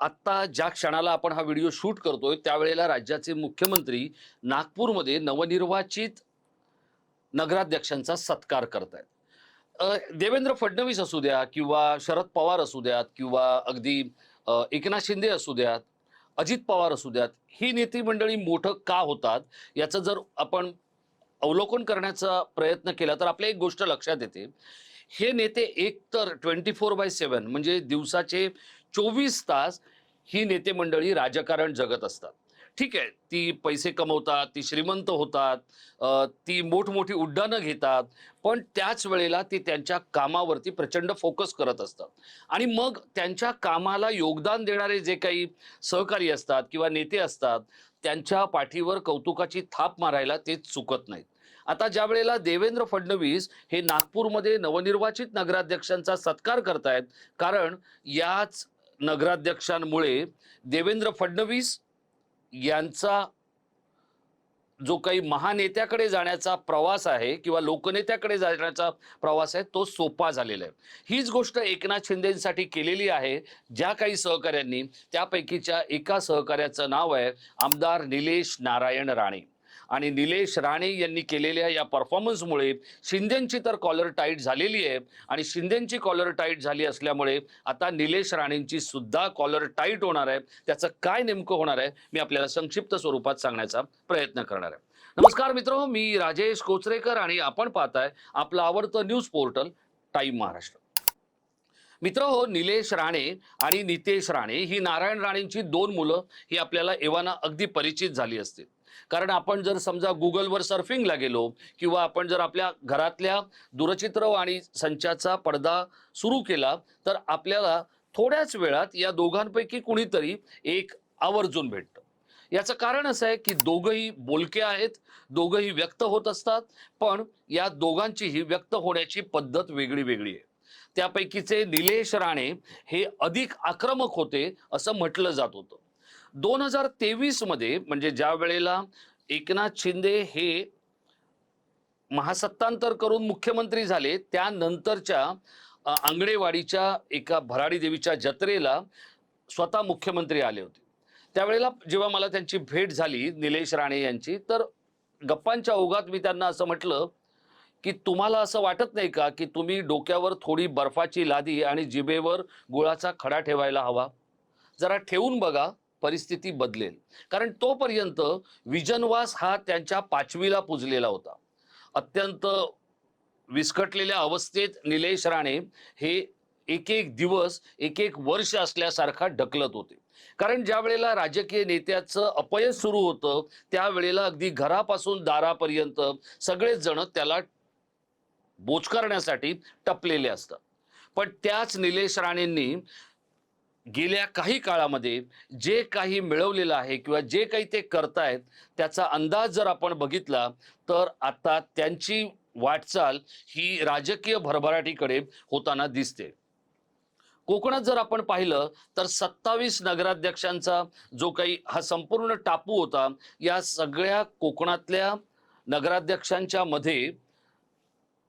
आत्ता ज्या क्षणाला आपण हा व्हिडिओ शूट करतोय त्यावेळेला राज्याचे मुख्यमंत्री नागपूरमध्ये नवनिर्वाचित नगराध्यक्षांचा सत्कार करत आहेत देवेंद्र फडणवीस असू द्या किंवा शरद पवार असू द्यात किंवा अगदी एकनाथ शिंदे असू द्यात अजित पवार असू द्यात ही नेते मंडळी मोठं का होतात याचं जर आपण अवलोकन करण्याचा प्रयत्न केला तर आपल्या एक गोष्ट लक्षात येते. हे नेते एक तर ट्वेंटी फोर बाय सेवन म्हणजे दिवसाचे चोवीस तास ही नेते मंडळी राजकारण जगत असतात. ठीक आहे ती पैसे कमवतात ती श्रीमंत होतात ती मोठमोठी उड्डाणं घेतात पण त्याच वेळेला ती त्यांच्या कामावरती प्रचंड फोकस करत असतात. आणि मग त्यांच्या कामाला योगदान देणारे जे काही सहकारी असतात किंवा नेते असतात त्यांच्या पाठीवर कौतुकाची थाप मारायला ते चुकत नाहीत. आता ज्या वेळेला देवेंद्र फडणवीस हे नागपूरमध्ये नवनिर्वाचित नगराध्यक्षांचा सत्कार करतायत कारण याच नगराध्यक्षांमुळे देवेंद्र फडणवीस यांचा जो काही महानेत्याकडे जाण्याचा प्रवास आहे किंवा लोकनेत्याकडे जाण्याचा प्रवास आहे तो सोपा झालेला आहे. हीच गोष्ट एकनाथ शिंदेसाठी केलेली आहे ज्या काही सहकाऱ्यांनी त्यापैकीच्या एका सहकार्याचं नाव आहे आमदार निलेश नारायण राणे. आणि निलेश राणे यांनी केलेल्या या परफॉर्मन्समुळे शिंदेची तर कॉलर टाईट झालेली आहे. आणि शिंदेची कॉलर टाईट झाली असल्यामुळे आता निलेश राणेंची सुद्धा कॉलर टाईट होणार आहे. त्याचं काय नेमकं होणार आहे मी आपल्याला संक्षिप्त स्वरूपात सांगण्याचा प्रयत्न करणार आहे. नमस्कार मित्र मी राजेश कोचरेकर आणि आपण पाहताय आपलं आवडतं न्यूज पोर्टल टाईम महाराष्ट्र मित्र हो निलेश राणे आणि नितेश राणे ही नारायण राणेंची दोन मुलं ही आपल्याला एव्हाना अगदी परिचित झाली असतील. कारण आपण जर समजा गुगलवर सर्फिंगला गेलो किंवा आपण जर आपल्या घरातल्या दूरचित्रवाणी संचाचा पडदा सुरू केला तर आपल्याला थोड्याच वेळात या दोघांपैकी कुणीतरी एक आवर्जून भेटतं. याचं कारण असं आहे की दोघंही बोलके आहेत दोघंही व्यक्त होत असतात पण या दोघांचीही व्यक्त होण्याची पद्धत वेगळी वेगळी आहे. त्यापैकीचे निलेश राणे हे अधिक आक्रमक होते असं म्हटलं जात होतं. दोन हजार तेवीसमध्ये म्हणजे ज्या वेळेला एकनाथ शिंदे हे महासत्तांतर करून मुख्यमंत्री झाले त्यानंतरच्या आंगणेवाडीच्या एका भराडी देवीच्या जत्रेला स्वतः मुख्यमंत्री आले होते. त्यावेळेला जेव्हा मला त्यांची भेट झाली निलेश राणे यांची तर गप्पांच्या ओघात मी त्यांना असं म्हटलं की तुम्हाला असं वाटत नाही का की तुम्ही डोक्यावर थोडी बर्फाची लादी आणि जिभेवर गुळाचा खडा ठेवायला हवा? जरा ठेवून बघा परिस्थिती बदलेल. कारण तोपर्यंत विजनवास हा त्यांच्या पाचवीला पुजलेला होता. अत्यंत विस्कटलेल्या अवस्थेत निलेश राणे हे एक एक दिवस एक एक वर्ष असल्यासारखा ढकलत होते. कारण ज्या वेळेला राजकीय नेत्याचं अपयश सुरू होतं त्यावेळेला अगदी घरापासून दारापर्यंत सगळेच जण त्याला बोचकारण्यासाठी टपलेले असतात. पण त्याच निलेश राणेंनी गेल्या काही काळामध्ये जे काही मिळवलेलं आहे किंवा जे काही ते करतायत त्याचा अंदाज जर आपण बघितला तर आता त्यांची वाटचाल ही राजकीय भरभराटीकडे होताना दिसते. कोकणात जर आपण पाहिलं तर सत्तावीस नगराध्यक्षांचा जो काही हा संपूर्ण टापू होता या सगळ्या कोकणातल्या नगराध्यक्षांच्या मध्ये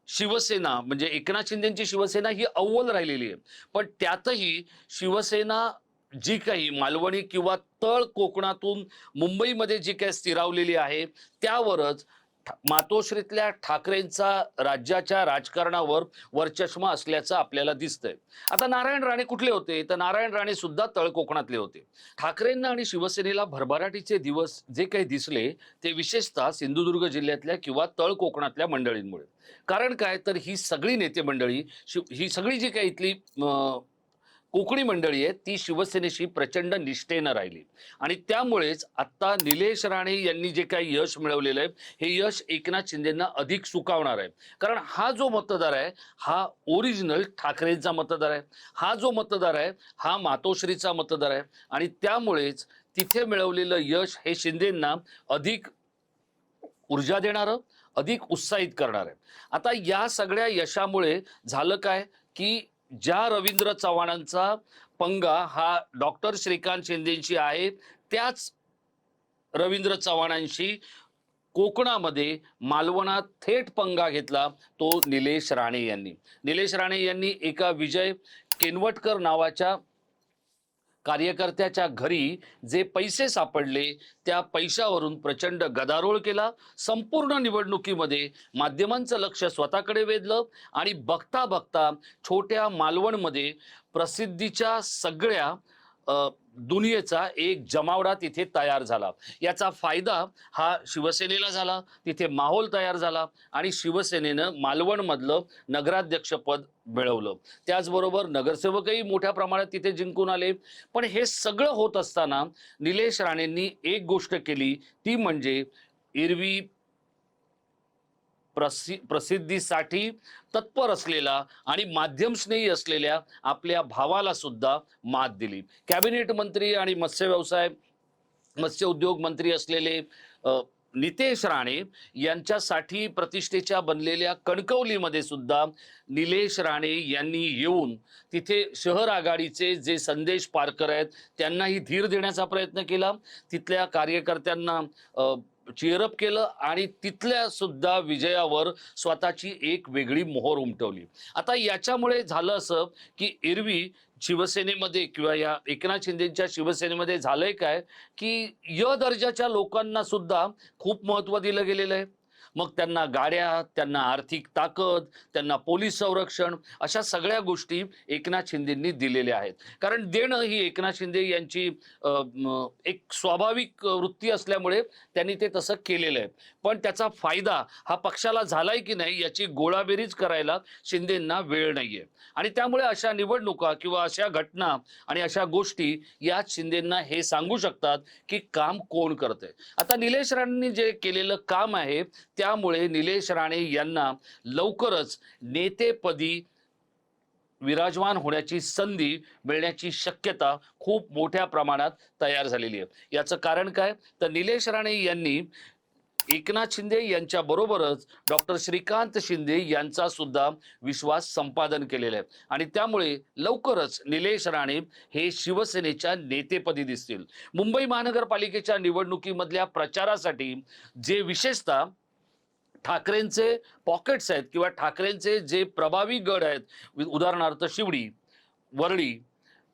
शिवसेना म्हणजे एकनाथ शिंदेची शिवसेना ही अव्वल राहिलेली आहे. पण त्यातही शिवसेना जी काही मालवणी किंवा तळ कोकणातून मुंबईमध्ये जी काही स्थिरावलेली आहे त्यावरच मातोश्रीतल्या ठाकरेंचा राज्याच्या राजकारणावर वरचष्मा असल्याचं आपल्याला दिसतंय. आता नारायण राणे कुठले होते? तर नारायण राणे सुद्धा तळ कोकणातले होते. ठाकरेंना आणि शिवसेनेला भरभराटीचे दिवस जे काही दिसले ते विशेषतः सिंधुदुर्ग जिल्ह्यातल्या किंवा तळ कोकणातल्या मंडळींमुळे. कारण काय? तर ही सगळी नेते मंडळी शिव ही सगळी जी काही इथली कोकणी मंडळी आहे ती शिवसेनेशी प्रचंड निष्ठेनं राहिली. आणि त्यामुळेच आत्ता निलेश राणे यांनी जे काही यश मिळवलेलं आहे हे यश एकनाथ शिंदेंना अधिक सुकावणार आहे. कारण हा जो मतदार आहे हा ओरिजिनल ठाकरेंचा मतदार आहे. हा जो मतदार आहे हा मातोश्रीचा मतदार आहे. आणि त्यामुळेच तिथे मिळवलेलं यश हे शिंदेंना अधिक ऊर्जा देणारं अधिक उत्साहित करणार आहे. आता या सगळ्या यशामुळे झालं काय की ज्या रवींद्र चव्हाणांचा पंगा हा डॉक्टर श्रीकांत शिंदेशी आहे त्याच रवींद्र चव्हाणांशी कोकणामध्ये मालवणात थेट पंगा घेतला तो निलेश राणे यांनी. निलेश राणे यांनी एका विजय केनवटकर नावाच्या कार्यकर्त्याच्या घरी जे पैसे सापडले त्या पैशावरून प्रचंड गदारोळ केला. संपूर्ण निवडणुकीमध्ये माध्यमांचं लक्ष स्वतःकडे वेधलं आणि बघता बघता छोट्या मालवणमध्ये प्रसिद्धीच्या सगळ्या दुनियेचा एक जमावडा तिथे तयार झाला. याचा फायदा हा शिवसेनेला झाला तिथे माहोल तयार झाला आणि शिवसेनेनं मालवणमधलं नगराध्यक्षपद मिळवलं. त्याचबरोबर नगरसेवकही मोठ्या प्रमाणात तिथे जिंकून आले. पण हे सगळं होत असताना निलेश राणेंनी एक गोष्ट केली ती म्हणजे एरवी प्रसि प्रसिद्धीसाठी तत्पर असलेला आणि माध्यमस्नेही असलेल्या आपल्या भावाला सुद्धा मात दिली. कॅबिनेट मंत्री आणि मत्स्य व्यवसाय मत्स्य उद्योग मंत्री असलेले नितेश राणे यांच्यासाठी प्रतिष्ठेच्या बनलेल्या कणकवलीमध्ये सुद्धा निलेश राणे यांनी येऊन तिथे शहर आघाडीचे जे संदेश पारकर आहेत त्यांनाही धीर देण्याचा प्रयत्न केला. तिथल्या कार्यकर्त्यांना चिअरअप केलं आणि तिथल्या सुद्धा विजयावर स्वतःची एक वेगळी मोहर उमटवली. आता याच्यामुळे झालं असं की एरवी शिवसेनेमध्ये किंवा या एकनाथ शिंदेच्या शिवसेनेमध्ये झालंय काय? की य दर्जाच्या लोकांना सुद्धा खूप महत्त्व दिलं गेलेलं आहे. मग त्यांना गाड्या त्यांना आर्थिक ताकद त्यांना पोलीस संरक्षण अशा सगळ्या गोष्टी एकनाथ शिंदेंनी दिलेल्या आहेत. कारण देणं ही एकनाथ शिंदे यांची एक स्वाभाविक वृत्ती असल्यामुळे त्यांनी ते तसं केलेलं आहे. पण त्याचा फायदा हा पक्षाला झालाय की नाही याची गोळाबेरीज करायला शिंदेंना वेळ नाहीये. आणि त्यामुळे अशा निवडणुका किंवा अशा घटना आणि अशा गोष्टी या शिंदेंना हे सांगू शकतात की काम कोण करतंय. आता निलेश राणेंनी जे केलेलं काम आहे त्यामुळे निलेश राणे यांना लवकरच नेतेपदी विराजमान होण्याची संधी मिळण्याची शक्यता खूप मोठ्या प्रमाणात तयार झालेली आहे. याचं कारण काय? तर निलेश राणे यांनी एकनाथ शिंदे यांच्याबरोबरच डॉक्टर श्रीकांत शिंदे यांचा सुद्धा विश्वास संपादन केलेला आहे. आणि त्यामुळे लवकरच निलेश राणे हे शिवसेनेच्या नेतेपदी दिसतील. मुंबई महानगरपालिकेच्या निवडणुकीमधल्या प्रचारासाठी जे विशेषतः ठाकरेंचे पॉकेट्स आहेत किंवा ठाकरेंचे जे प्रभावी गड आहेत उदाहरणार्थ शिवडी वरळी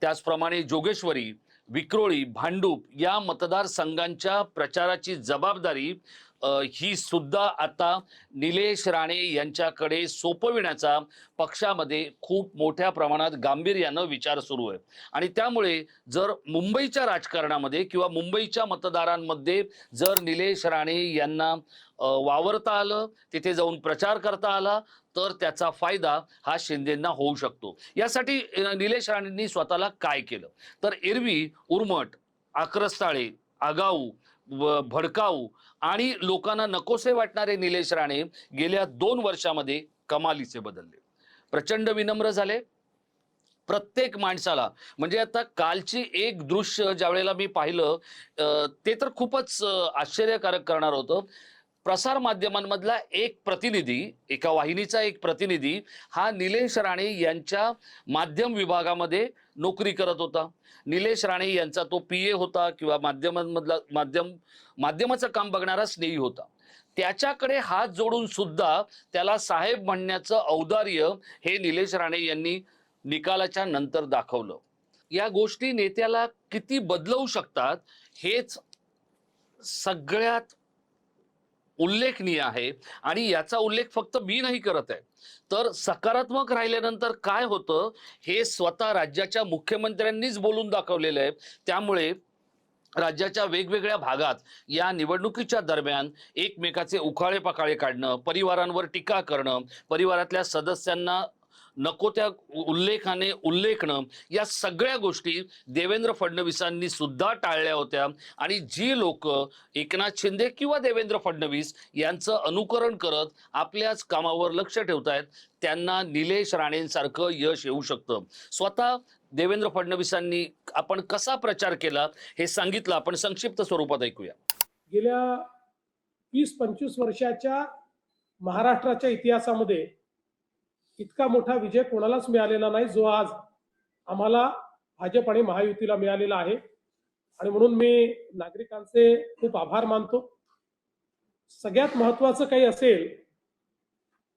त्याचप्रमाणे जोगेश्वरी विक्रोळी भांडूप या मतदारसंघांच्या प्रचाराची जबाबदारी ही सुद्धा आता निलेश राणे यांच्याकडे सोपविण्याचा पक्षामध्ये खूप मोठ्या प्रमाणात गांभीर्यानं विचार सुरू आहे. आणि त्यामुळे जर मुंबईच्या राजकारणामध्ये किंवा मुंबईच्या मतदारांमध्ये जर निलेश राणे यांना वावरता आलं तिथे जाऊन प्रचार करता आला तर त्याचा फायदा हा शिंदेंना होऊ शकतो. यासाठी निलेश राणेंनी स्वतःला काय केलं? तर एरवी उर्मट आक्रस्ताळे आगाऊ भडकाऊ आणि लोकांना नकोसे वाटणारे निलेश राणे गेल्या दोन वर्षामध्ये कमालीचे बदलले. प्रचंड विनम्र झाले. प्रत्येक माणसाला म्हणजे आता कालची एक दृश्य ज्यावेळेला मी पाहिलं ते तर खूपच आश्चर्यकारक करणार होतं. प्रसार माध्यमांमधला एक प्रतिनिधी एका वाहिनीचा एक प्रतिनिधी हा निलेश राणे यांच्या माध्यम विभागामध्ये नोकरी करत होता. निलेश राणे यांचा तो पी ए होता किंवा माध्यमांमधला माध्यम माध्यमाचं काम बघणारा स्नेही होता. त्याच्याकडे हात जोडून सुद्धा त्याला साहेब म्हणण्याचं औदार्य हे निलेश राणे यांनी निकालाच्या नंतर दाखवलं. या गोष्टी नेत्याला किती बदलवू शकतात हेच सगळ्यात उल्लेखनीय आहे. आणि याचा उल्लेख फक्त मी नाही करत आहे. तर सकारात्मक राहिल्यानंतर काय होतं? हे स्वतः राज्याच्या मुख्यमंत्र्यांनीच बोलून दाखवलेलं आहे. त्यामुळे राज्याच्या वेगवेगळ्या भागात या निवडणुकीच्या दरम्यान एकमेकाचे उखाळे पकाळे काढणं परिवारांवर टीका करणं परिवारातल्या सदस्यांना नको त्या उल्लेखाने उल्लेखणं या सगळ्या गोष्टी देवेंद्र फडणवीसांनी सुद्धा टाळल्या होत्या. आणि जी लोक एकनाथ शिंदे किंवा देवेंद्र फडणवीस यांचं अनुकरण करत आपल्याच कामावर लक्ष ठेवत आहेत त्यांना निलेश राणेंसारखं यश येऊ शकतं. स्वतः देवेंद्र फडणवीसांनी आपण कसा प्रचार केला हे सांगितलं. आपण संक्षिप्त स्वरूपात ऐकूया. गेल्या वीस पंचवीस वर्षाच्या महाराष्ट्राच्या इतिहासामध्ये इतका मोठा विजय कोणालाच मिळालेला नाही जो आज आम्हाला भाजप आणि महायुतीला मिळालेला आहे. आणि म्हणून मी नागरिकांचे खूप आभार मानतो. सगळ्यात महत्वाचं काही असेल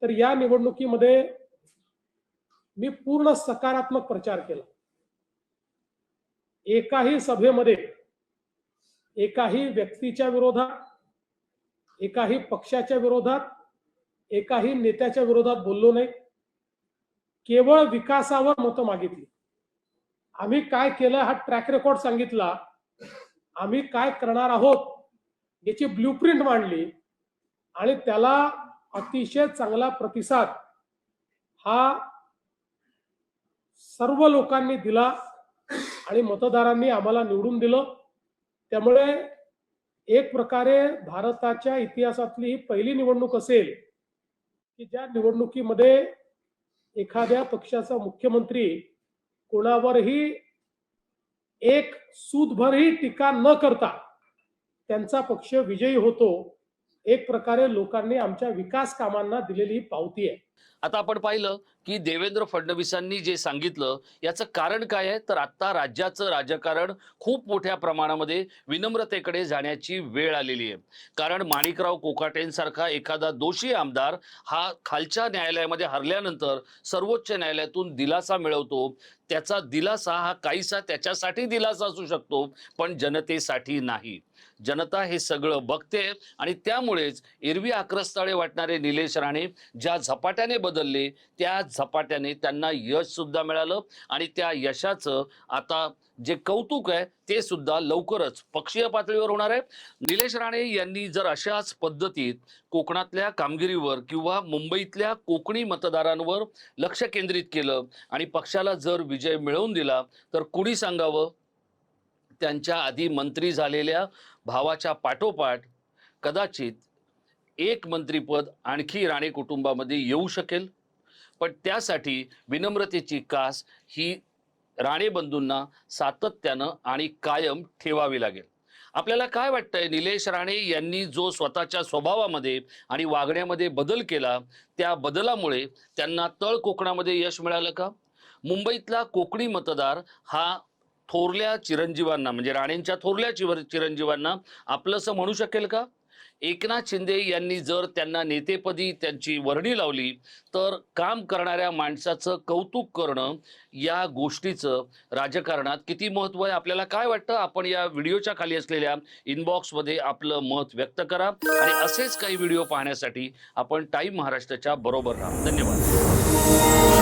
तर या निवडणुकीमध्ये मी पूर्ण सकारात्मक प्रचार केला. एकाही सभेमध्ये एकाही व्यक्तीच्या विरोधात एकाही पक्षाच्या विरोधात एकाही नेत्याच्या विरोधात बोललो नाही. केवळ विकासावर मतं मागितली. आम्ही काय केलं हा ट्रॅक रेकॉर्ड सांगितला. आम्ही काय करणार आहोत याची ब्ल्यूप्रिंट मांडली. आणि त्याला अतिशय चांगला प्रतिसाद हा सर्व लोकांनी दिला आणि मतदारांनी आम्हाला निवडून दिलं. त्यामुळे एक प्रकारे भारताच्या इतिहासातली ही पहिली निवडणूक असेल की ज्या निवडणुकीमध्ये एखाद्या पक्षाचा मुख्यमंत्री कोणावरही एक सूदभरही टीका न करता त्यांचा पक्ष विजयी होतो एक प्रकारे लोकांनी आमच्या विकास कामांना दिलेली ही पावती आहे. आता आपण पाहिलं की देवेंद्र फडणवीसांनी जे सांगितलं याचं कारण काय आहे? तर आता राज्याचं राजकारण खूप मोठ्या प्रमाणामध्ये विनम्रतेकडे जाण्याची वेळ आलेली आहे. कारण माणिकराव कोकाटेंसारखा एखादा दोषी आमदार हा खालच्या न्यायालयामध्ये हरल्यानंतर सर्वोच्च न्यायालयातून दिलासा मिळवतो. त्याचा दिलासा हा काहीसा त्याच्यासाठी दिलासा असू शकतो पण जनतेसाठी नाही. जनता हे सगळं बघते आणि त्यामुळेच एरवी आक्रस्ताळे वाटणारे निलेश राणे ज्या झपाट्याने बदलले त्या झपाट्याने त्यांना यश सुद्धा मिळालं आणि त्या यशाचं आता जे कौतुक आहे ते सुद्धा लवकरच पक्षीय पातळीवर होणार आहे. निलेश राणे यांनी जर अशाच पद्धतीत कोकणातल्या कामगिरीवर किंवा मुंबईतल्या कोकणी मतदारांवर लक्ष केंद्रित केलं आणि पक्षाला जर विजय मिळवून दिला तर कुणी सांगावं? त्यांच्या आधी मंत्री झालेल्या भावाच्या पाठोपाठ कदाचित एक मंत्रीपद आणखी राणे कुटुंबामध्ये येऊ शकेल. पण त्यासाठी विनम्रतेची कास ही राणे बंधूंना सातत्यानं आणि कायम ठेवावी लागेल. आपल्याला काय वाटतंय? निलेश राणे यांनी जो स्वतःच्या स्वभावामध्ये आणि वागण्यामध्ये बदल केला त्या बदलामुळे त्यांना तळ कोकणामध्ये यश मिळालं का? मुंबईतला कोकणी मतदार हा थोरल्या चिरंजीवांना म्हणजे राणेंच्या थोरल्या चिवर चिरंजीवांना आपलंसं म्हणू शकेल का? एकनाथ शिंदे यांनी जर त्यांना नेतेपदी त्यांची वर्णी लावली तर काम करणाऱ्या माणसाचं कौतुक करणं या गोष्टीचं राजकारणात किती महत्त्व आहे? आपल्याला काय वाटतं? आपण या व्हिडिओच्या खाली असलेल्या इनबॉक्समध्ये आपलं मत व्यक्त करा आणि असेच काही व्हिडिओ पाहण्यासाठी आपण टाईम महाराष्ट्राच्या बरोबर राहा. धन्यवाद.